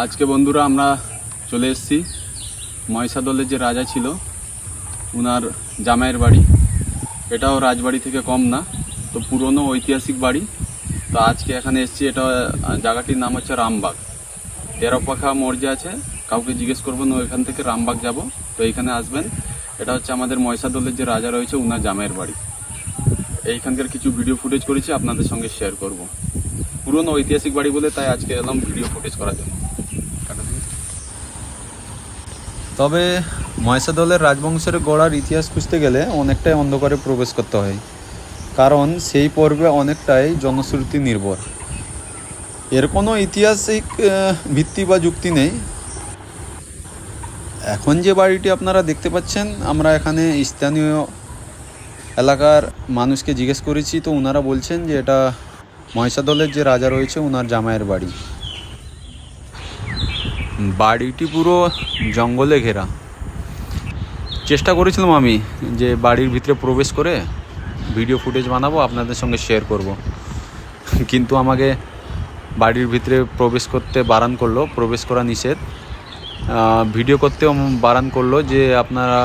আজকে বন্ধুরা আমরা চলে এসেছি। ময়সাদলের যে রাজা ছিল, উনার জামাইয়ের বাড়ি। এটাও রাজবাড়ি থেকে কম না, তো পুরনো ঐতিহাসিক বাড়ি। তো আজকে এখানে এসেছি, এটা জায়গাটির নাম হচ্ছে রামবাগ। তেরো পাখা মোড় আছে, কাউকে জিজ্ঞেস করব না, ওইখান থেকে রামবাগ যাব। তো এইখানে আসবেন। এটা হচ্ছে আমাদের ময়সাদলের যে রাজা রয়েছে, উনার জামাইয়ের বাড়ি। এইখানকার কিছু ভিডিও ফুটেজ করেছি, আপনাদের সঙ্গে শেয়ার করব। পুরনো ঐতিহাসিক বাড়ি বলে তাই আজকে এলাম ভিডিও ফুটেজ করার জন্য। তবে ময়সাদলের রাজবংশের গড়ার ইতিহাস খুঁজতে গেলে অনেকটাই অন্ধকারে প্রবেশ করতে হয়। কারণ সেই পর্বে অনেকটাই জনশ্রুতি নির্ভর। এর কোনো ঐতিহাসিক ভিত্তি বা যুক্তি নেই। এখন যে বাড়িটি আপনারা দেখতে পাচ্ছেন, আমরা এখানে স্থানীয় এলাকার মানুষকে জিজ্ঞেস করেছি। তো ওনারা বলছেন যে এটা ময়সাদলের যে রাজা রয়েছে ওনার জামাইয়ের বাড়ি। বাড়িটি পুরো জঙ্গলে ঘেরা। চেষ্টা করেছিলাম আমি যে বাড়ির ভিতরে প্রবেশ করে ভিডিও ফুটেজ বানাবো, আপনাদের সঙ্গে শেয়ার করব। কিন্তু আমাকে বাড়ির ভিতরে প্রবেশ করতে বারণ করল, প্রবেশ করা নিষেধ। ভিডিও করতেও বারণ করল যে আপনারা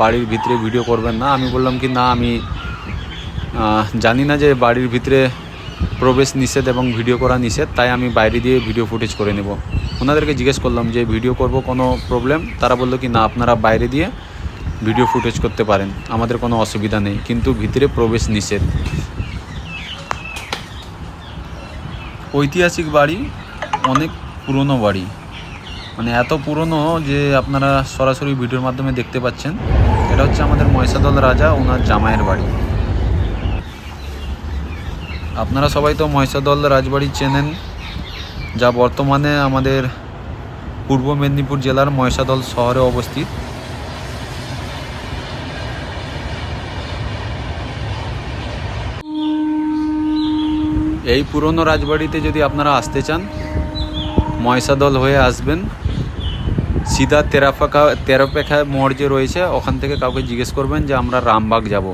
বাড়ির ভিতরে ভিডিও করবেন না। আমি বললাম কি, না, আমি জানি না যে বাড়ির ভিতরে প্রবেশ নিষেধ এবং ভিডিও করা নিষেধ, তাই আমি বাইরে দিয়ে ভিডিও ফুটেজ করে নেব। ওনাদেরকে জিজ্ঞেস করলাম যে, ভিডিও করব, কোনো প্রবলেম তারা বলল কি, না, আপনারা বাইরে দিয়ে ভিডিও ফুটেজ করতে পারেন, আমাদের কোনো অসুবিধা নেই। কিন্তু ভিতরে প্রবেশ নিষেধ। ঐতিহাসিক বাড়ি, অনেক পুরনো বাড়ি। মানে এত পুরনো যে, আপনারা সরাসরি ভিডিওর মাধ্যমে দেখতে পাচ্ছেন। এটা হচ্ছে আমাদের মহিষাদল রাজা, ওনার জামাইয়ের বাড়ি। আপনারা সবাই তো মহিষাদল রাজবাড়ি চেনেন। যা বর্তমানে আমাদের পূর্ব মেদিনীপুর জেলার মহিষাদল শহরে অবস্থিত। এই পুরনো রাজবাড়িতে যদি আপনারা আসতে চান ময়সাদল হয়ে আসবেন। সিধা তেরাফাকা তেরোপেখা মোড় যে রয়েছে, ওখান থেকে কাউকে জিজ্ঞেস করবেন যে আমরা রামবাগ যাব।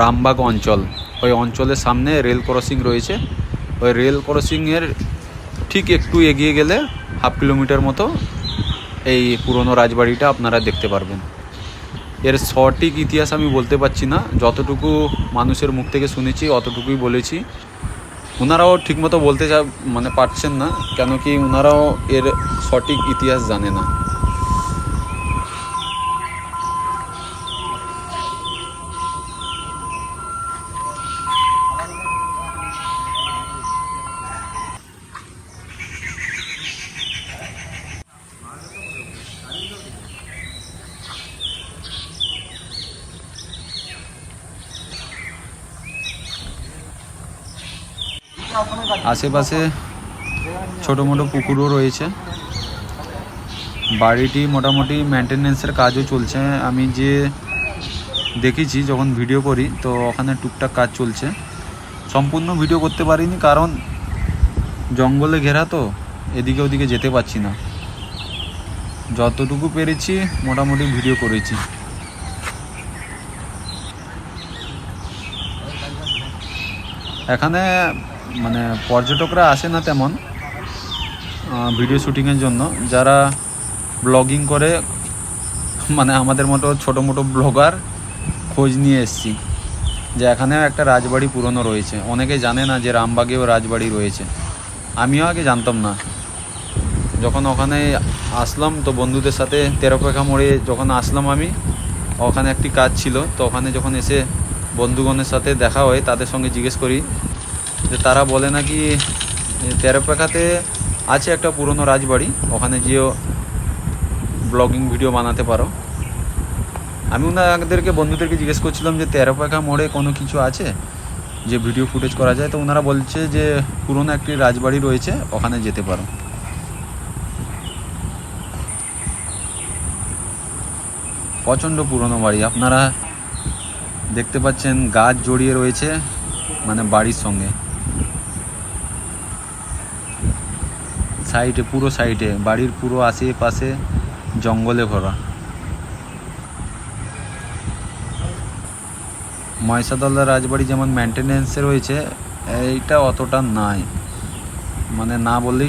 রামবাগ অঞ্চল। ওই অঞ্চলের সামনে রেল ক্রসিং রয়েছে। ওই রেল ক্রসিংয়ের ঠিক একটু এগিয়ে গেলে হাফ কিলোমিটার মতো এই পুরনো রাজবাড়িটা আপনারা দেখতে পারবেন। এর সঠিক ইতিহাস আমি বলতে পারছি না। যতটুকু মানুষের মুখ থেকে শুনেছি, অতটুকুই বলেছি। ওনারাও ঠিকমতো বলতে চা মানে পারছেন না, কেন কি ওনারাও এর সঠিক ইতিহাস জানে না। আশেপাশে ছোটো মোটো পুকুরও রয়েছে। বাড়িটি মোটামুটি মেনটেনেন্সের কাজও চলছে। আমি যে দেখেছি, যখন ভিডিও করি, তো ওখানে টুকটাক কাজ চলছে। সম্পূর্ণ ভিডিও করতে পারিনি, কারণ জঙ্গলে ঘেরা তো, এদিকে ওদিকে যেতে পারছি না। যতটুকু পেরেছি, মোটামুটি ভিডিও করেছি। এখানে মানে পর্যটকরা আসে না তেমন ভিডিও শুটিংয়ের জন্য। যারা ব্লগিং করে মানে আমাদের মতো ছোটো মোটো ব্লগার খোঁজ নিয়ে এসছি, যে এখানেও একটা রাজবাড়ি পুরনো রয়েছে। অনেকে জানে না যে রামবাগেও রাজবাড়ি রয়েছে। আমিও আগে জানতাম না। যখন ওখানে আসলাম, তো বন্ধুদের সাথে তেরোপেখা মোড়ে যখন আসলাম আমি, ওখানে একটি কাজ ছিল, তো ওখানে যখন এসে বন্ধুগণের সাথে দেখা হয়, তাদের সঙ্গে জিজ্ঞেস করি যে তারা বলে নাকি তেরোপেখাতে আছে একটা পুরনো রাজবাড়ি, ওখানে গিয়েও ব্লগিং ভিডিও বানাতে পারো। আমি ওনাদেরকে, বন্ধুদেরকে জিজ্ঞেস করছিলাম যে তেরোপেখা মোড়ে কোনো কিছু আছে? যে ভিডিও ফুটেজ করা যায়? তো ওনারা বলছে যে পুরনো একটি রাজবাড়ি রয়েছে, ওখানে যেতে পারো। প্রচণ্ড পুরনো বাড়ি। আপনারা দেখতে পাচ্ছেন গাছ জড়িয়ে রয়েছে মানে বাড়ির সঙ্গে। সাইডে, পুরো সাইডে, বাড়ির পুরো আশেপাশে জঙ্গলে ভরা। ময়সাদল্লা রাজবাড়ি যেমন মেনটেনেন্সে রয়েছে, এইটা অতটা নাই। মানে না বললেই